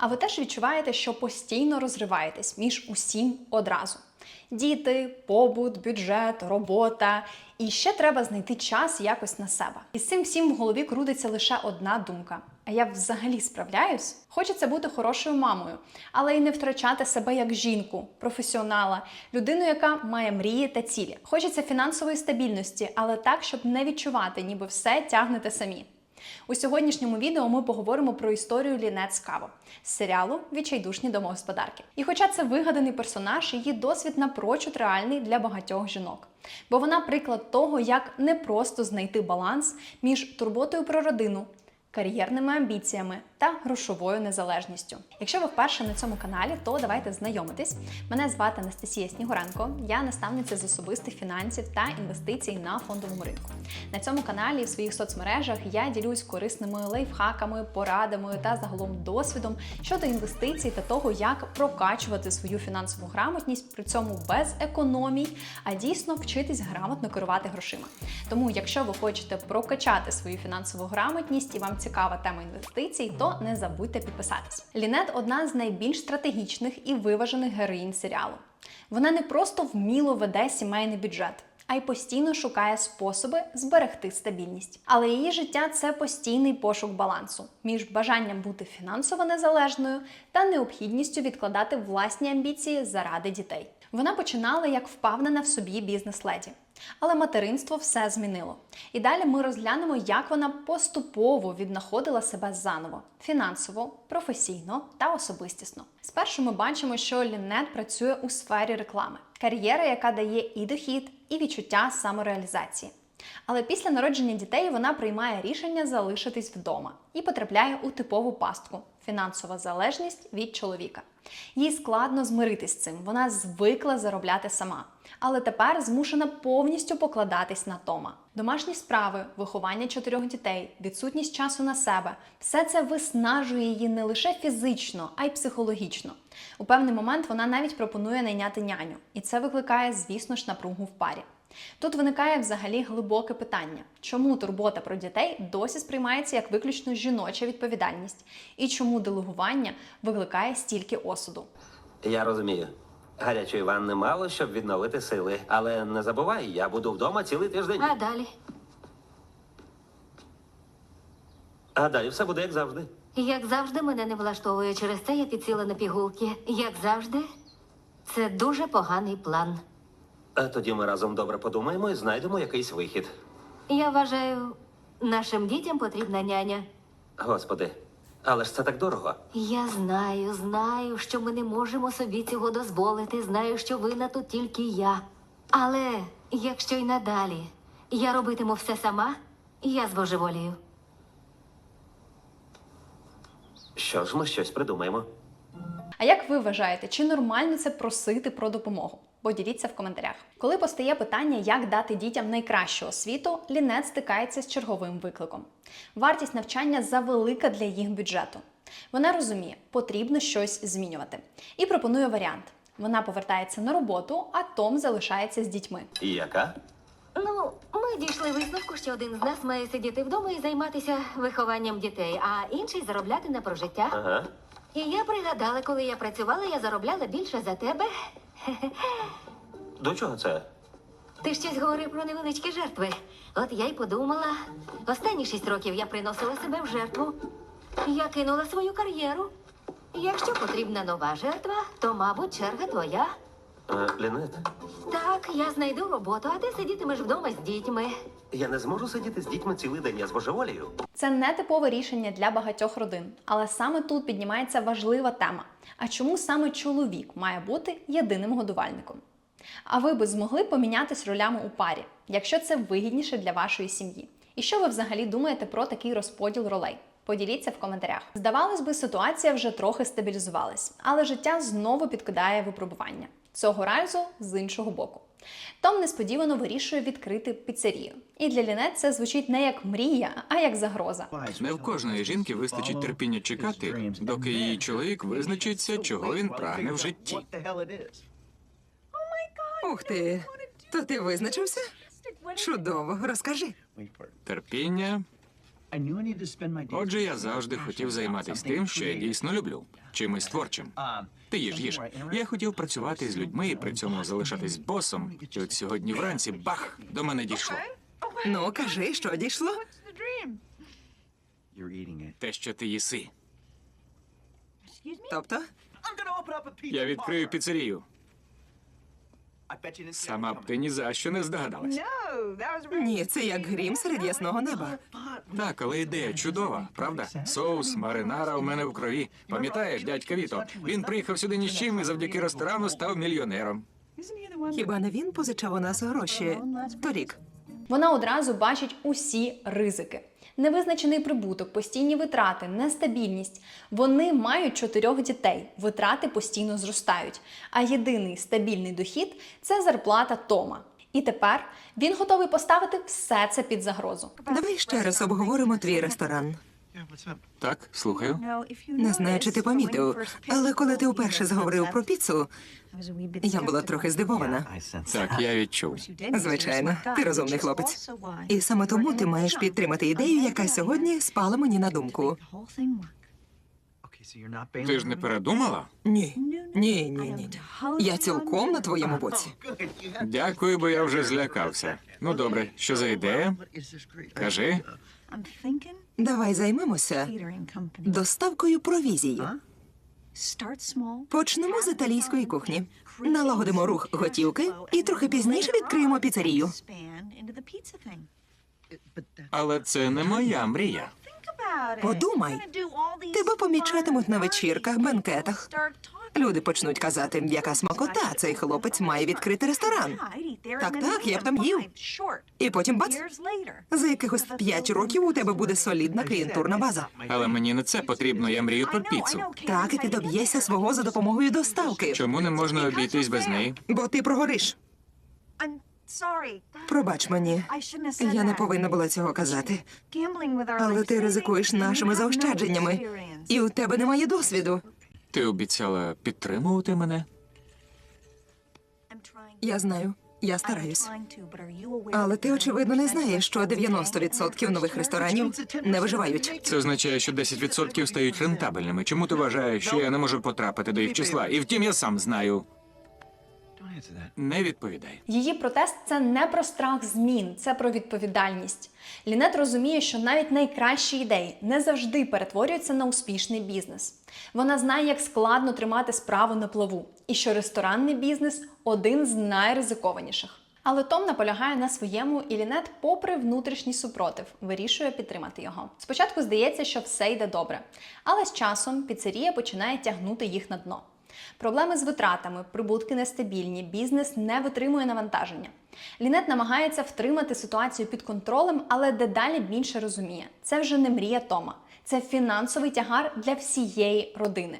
А ви теж відчуваєте, що постійно розриваєтесь між усім одразу: діти, побут, бюджет, робота. І ще треба знайти час якось на себе. І з цим всім в голові крутиться лише одна думка: а я взагалі справляюсь? Хочеться бути хорошою мамою, але й не втрачати себе як жінку, професіонала, людину, яка має мрії та цілі. Хочеться фінансової стабільності, але так, щоб не відчувати, ніби все тягнете самі. У сьогоднішньому відео ми поговоримо про історію Лінет Скаво з серіалу Відчайдушні домогосподарки. І хоча це вигаданий персонаж, її досвід напрочуд реальний для багатьох жінок. Бо вона приклад того, як не просто знайти баланс між турботою про родину, кар'єрними амбіціями та грошовою незалежністю. Якщо ви вперше на цьому каналі, то давайте знайомитись. Мене звати Анастасія Снігуренко, я наставниця з особистих фінансів та інвестицій на фондовому ринку. На цьому каналі в своїх соцмережах я ділюсь корисними лайфхаками, порадами та загалом досвідом щодо інвестицій та того, як прокачувати свою фінансову грамотність, при цьому без економій, а дійсно вчитись грамотно керувати грошима. Тому, якщо ви хочете прокачати свою фінансову грамотність і вам цікава тема інвестицій, то не забудьте підписатись. Лінет одна з найбільш стратегічних і виважених героїнь серіалу. Вона не просто вміло веде сімейний бюджет. А й постійно шукає способи зберегти стабільність. Але її життя це постійний пошук балансу між бажанням бути фінансово незалежною та необхідністю відкладати власні амбіції заради дітей. Вона починала як впевнена в собі бізнес-леді. Але материнство все змінило. І далі ми розглянемо, як вона поступово віднаходила себе заново фінансово, професійно та особистісно. Спершу ми бачимо, що Лінет працює у сфері реклами, кар'єра, яка дає і дохід, і відчуття самореалізації. Але після народження дітей вона приймає рішення залишитись вдома і потрапляє у типову пастку фінансова залежність від чоловіка. Їй складно змиритись з цим, вона звикла заробляти сама, але тепер змушена повністю покладатись на Тома. Домашні справи, виховання чотирьох дітей, відсутність часу на себе все це виснажує її не лише фізично, а й психологічно. У певний момент вона навіть пропонує найняти няню, і це викликає, звісно ж, напругу в парі. Тут виникає взагалі глибоке питання, чому турбота про дітей досі сприймається як виключно жіноча відповідальність, і чому делегування викликає стільки осуду. Я розумію. Гарячої ванни мало, щоб відновити сили. Але не забувай, я буду вдома цілий тиждень. А далі? А далі все буде як завжди. Як завжди, мене не влаштовує. Через це я підсіла на пігулки. Як завжди, це дуже поганий план. А тоді ми разом добре подумаємо і знайдемо якийсь вихід. Я вважаю, нашим дітям потрібна няня. Господи, але ж це так дорого. Я знаю, знаю, що ми не можемо собі цього дозволити. Знаю, що винна тут тільки я. Але якщо й надалі я робитиму все сама, я збожеволію. Що ж, ми щось придумаємо. А як ви вважаєте, чи нормально це просити про допомогу? Поділіться в коментарях. Коли постає питання, як дати дітям найкращу освіту, Лінет стикається з черговим викликом. Вартість навчання завелика для їх бюджету. Вона розуміє, потрібно щось змінювати. І пропонує варіант. Вона повертається на роботу, а Том залишається з дітьми. І яка? Ну, ми дійшли висновку, що один з нас має сидіти вдома і займатися вихованням дітей, а інший заробляти на прожиття. Ага. І я пригадала, коли я працювала, я заробляла більше за тебе. До чого це? Ти щось говорив про невеличкі жертви. От я й подумала. Останні шість років я приносила себе в жертву. Я кинула свою кар'єру. Якщо потрібна нова жертва, то, мабуть, черга твоя. Е, Лінет, Так, я знайду роботу, а ти сидітимеш вдома з дітьми. я не зможу сидіти з дітьми цілий день, я збожеволію. Це не типове рішення для багатьох родин, але саме тут піднімається важлива тема. А чому саме чоловік має бути єдиним годувальником? А ви би змогли помінятись ролями у парі, якщо це вигідніше для вашої сім'ї? І що ви взагалі думаєте про такий розподіл ролей? Поділіться в коментарях. Здавалось би, ситуація вже трохи стабілізувалась, але життя знову підкидає випробування. Цього разу з іншого боку. Том несподівано вирішує відкрити піцерію. І для Лінет це звучить не як мрія, а як загроза. Не в кожної жінки вистачить терпіння чекати, доки її чоловік визначиться, чого він прагне в житті. Ух ти, то ти визначився? Чудово, розкажи. Терпіння Отже, я завжди хотів займатися тим, що я дійсно люблю, чимось творчим. Ти їж, їж. Я хотів працювати з людьми і при цьому залишатись босом. І от сьогодні вранці бах до мене дійшло. Ну, кажи, що дійшло? Те, що ти їси. Тобто, Я відкрию піцерію. Сама б ти ні за що не здогадалась. ні, це як грім серед ясного неба. Так, але ідея чудова, правда? Соус маринара у мене в крові. Пам'ятаєш, дядька Віто? Він приїхав сюди ні з чим і завдяки ресторану став мільйонером. Хіба не він позичав у нас гроші торік? Вона одразу бачить усі ризики. Невизначений прибуток, постійні витрати, нестабільність. Вони мають чотирьох дітей, витрати постійно зростають. А єдиний стабільний дохід це зарплата Тома. І тепер він готовий поставити все це під загрозу. Давай ще раз обговоримо твій ресторан. Так, слухаю. Не знаю, чи ти помітив, але коли ти вперше заговорив про піцу, я була трохи здивована. Так, я відчув. Звичайно, ти розумний хлопець. І саме тому ти маєш підтримати ідею, яка сьогодні спала мені на думку. Ти ж не передумала? Ні, ні, ні, ні. Я цілком на твоєму боці. Дякую, бо я вже злякався. Ну добре, що за ідея? Кажи. Давай займемося доставкою провізії. Почнемо з італійської кухні. Налагодимо рух готівки і трохи пізніше відкриємо піцерію. Але це не моя мрія. Подумай. Тебе помічатимуть на вечірках, бенкетах. Люди почнуть казати, яка смакота, цей хлопець має відкрити ресторан. Так, так, я б там їв. І потім бац, за якихось п'ять років у тебе буде солідна клієнтурна база. Але мені не це потрібно, я мрію про піцу. Так, і ти доб'єшся свого за допомогою доставки. Чому не можна обійтись без неї? Бо ти прогориш. Пробач мені. Я не повинна була цього казати. Але ти ризикуєш нашими заощадженнями, і у тебе немає досвіду. Ти обіцяла підтримувати мене? Я знаю, я стараюсь. Але ти, очевидно, не знаєш, що 90% нових ресторанів не виживають. Це означає, що 10% стають рентабельними. Чому ти вважаєш, що я не можу потрапити до їх числа? І втім, я сам знаю. Не відповідай. Її протест це не про страх змін, це про відповідальність. Лінет розуміє, що навіть найкращі ідеї не завжди перетворюються на успішний бізнес. Вона знає, як складно тримати справу на плаву, і що ресторанний бізнес один з найризикованіших. Але Том наполягає на своєму, і Лінет, попри внутрішній супротив, вирішує підтримати його. Спочатку здається, що все йде добре, але з часом піцерія починає тягнути їх на дно. Проблеми з витратами, прибутки нестабільні, бізнес не витримує навантаження. Лінет намагається втримати ситуацію під контролем, але дедалі більше розуміє, це вже не мрія Тома, це фінансовий тягар для всієї родини.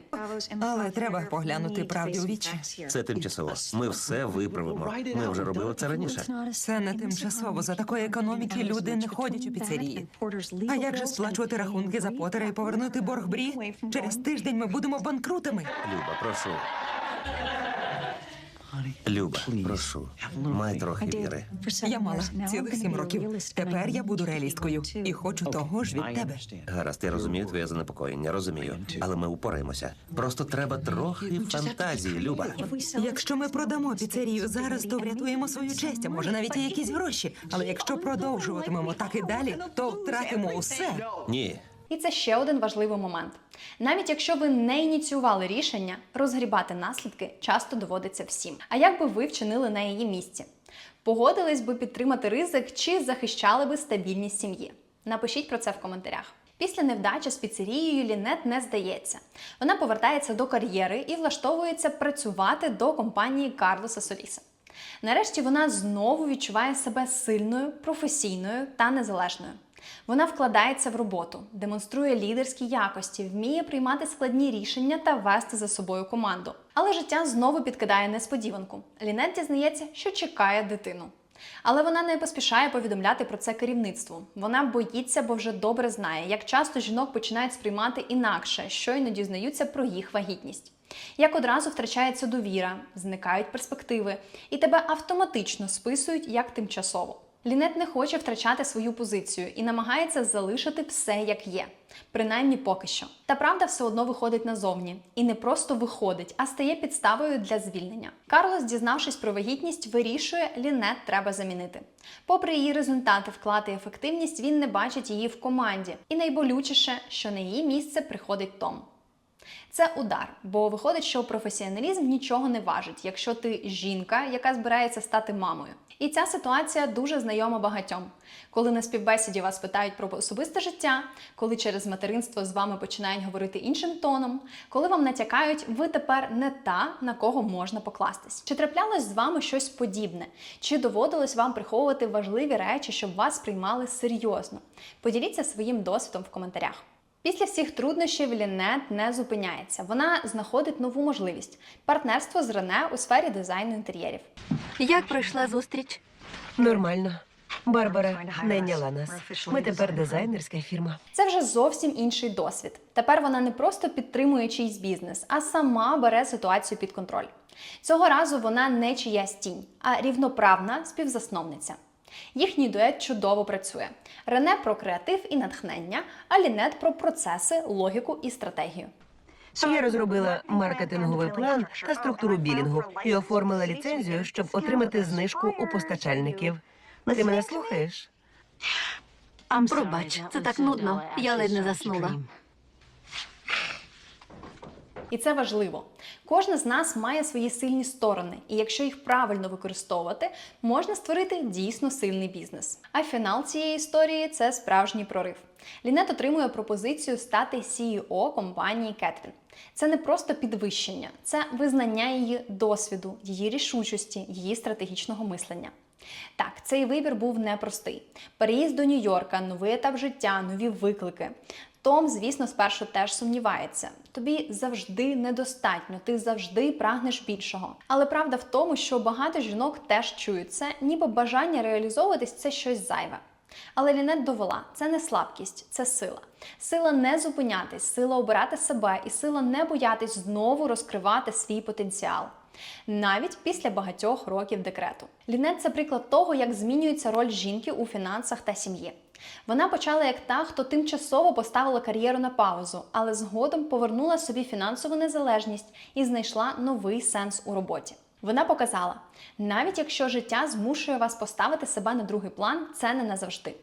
Але треба поглянути правді у вічі. Це тимчасово. Ми все виправимо. Ми вже робили це раніше. Це не тимчасово. За такої економіки люди не ходять у піцерії. А як же сплачувати рахунки за потера і повернути борг брі? Через тиждень ми будемо банкрутами. Люба, прошу. Люба, прошу. Май трохи віри. Я мала цілих сім років. Тепер я буду реалісткою і хочу того ж від тебе. Гаразд, я розумію твоє занепокоєння, розумію. Але ми упораємося. Просто треба трохи фантазії, Люба. Якщо ми продамо піцерію зараз, то врятуємо свою честь, а може навіть і якісь гроші. Але якщо продовжуватимемо так і далі, то втратимо усе. Ні. І це ще один важливий момент. Навіть якщо ви не ініціювали рішення, розгрібати наслідки часто доводиться всім. А як би ви вчинили на її місці? Погодились би підтримати ризик чи захищали би стабільність сім'ї? Напишіть про це в коментарях. Після невдачі з піцерією Лінет не здається. Вона повертається до кар'єри і влаштовується працювати до компанії Карлоса Соліса. Нарешті вона знову відчуває себе сильною, професійною та незалежною. Вона вкладається в роботу, демонструє лідерські якості, вміє приймати складні рішення та вести за собою команду. Але життя знову підкидає несподіванку. Лінет дізнається, що чекає дитину. Але вона не поспішає повідомляти про це керівництву. Вона боїться, бо вже добре знає, як часто жінок починають сприймати інакше, щойно дізнаються про їх вагітність. Як одразу втрачається довіра, зникають перспективи, і тебе автоматично списують як тимчасово. Лінет не хоче втрачати свою позицію і намагається залишити все як є, принаймні поки що. Та правда все одно виходить назовні і не просто виходить, а стає підставою для звільнення. Карлос, дізнавшись про вагітність, вирішує, Лінет треба замінити. Попри її результати, вклад і ефективність, він не бачить її в команді. І найболючіше, що на її місце приходить Том. Це удар, бо виходить, що професіоналізм нічого не важить, якщо ти жінка, яка збирається стати мамою. І ця ситуація дуже знайома багатьом. Коли на співбесіді вас питають про особисте життя, коли через материнство з вами починають говорити іншим тоном, коли вам натякають, ви тепер не та, на кого можна покластись. Чи траплялось з вами щось подібне? Чи доводилось вам приховувати важливі речі, щоб вас приймали серйозно? Поділіться своїм досвідом в коментарях. Після всіх труднощів Лінет не зупиняється. Вона знаходить нову можливість партнерство з Рене у сфері дизайну інтер'єрів. Як пройшла зустріч? Нормально. Барбара найняла нас. Ми тепер дизайнерська фірма. Це вже зовсім інший досвід. Тепер вона не просто підтримує чийсь бізнес, а сама бере ситуацію під контроль. Цього разу вона не чиясь тінь, а рівноправна співзасновниця. Їхній дует чудово працює. Рене про креатив і натхнення, а Лінет про процеси, логіку і стратегію. Я розробила маркетинговий план та структуру білінгу і оформила ліцензію, щоб отримати знижку у постачальників. Ти мене слухаєш? Пробач, це так нудно. Я ледь не заснула. І це важливо. Кожна з нас має свої сильні сторони, і якщо їх правильно використовувати, можна створити дійсно сильний бізнес. А фінал цієї історії це справжній прорив. Лінет отримує пропозицію стати CEO компанії Кетвін. Це не просто підвищення, це визнання її досвіду, її рішучості, її стратегічного мислення. Так, цей вибір був непростий. Переїзд до Нью-Йорка, новий етап життя, нові виклики. Том, звісно, спершу теж сумнівається. Тобі завжди недостатньо, ти завжди прагнеш більшого. Але правда в тому, що багато жінок теж чують це, ніби бажання реалізовуватись це щось зайве. Але Лінет довела, це не слабкість, це сила. Сила не зупинятись, сила обирати себе і сила не боятись знову розкривати свій потенціал. Навіть після багатьох років декрету. Лінет це приклад того, як змінюється роль жінки у фінансах та сім'ї. Вона почала як та, хто тимчасово поставила кар'єру на паузу, але згодом повернула собі фінансову незалежність і знайшла новий сенс у роботі. Вона показала, навіть якщо життя змушує вас поставити себе на другий план, це не назавжди.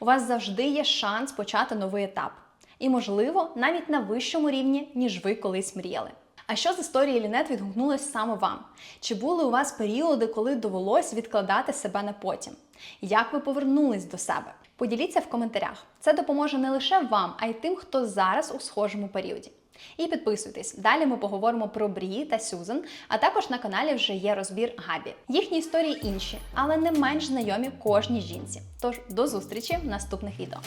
У вас завжди є шанс почати новий етап. І, можливо, навіть на вищому рівні, ніж ви колись мріяли. А що з історії Лінет відгукнулось саме вам? Чи були у вас періоди, коли довелось відкладати себе на потім? Як ви повернулись до себе? Поділіться в коментарях. Це допоможе не лише вам, а й тим, хто зараз у схожому періоді. І підписуйтесь. Далі ми поговоримо про Брі та Сюзан, а також на каналі вже є розбір Габі. Їхні історії інші, але не менш знайомі кожній жінці. Тож до зустрічі в наступних відео.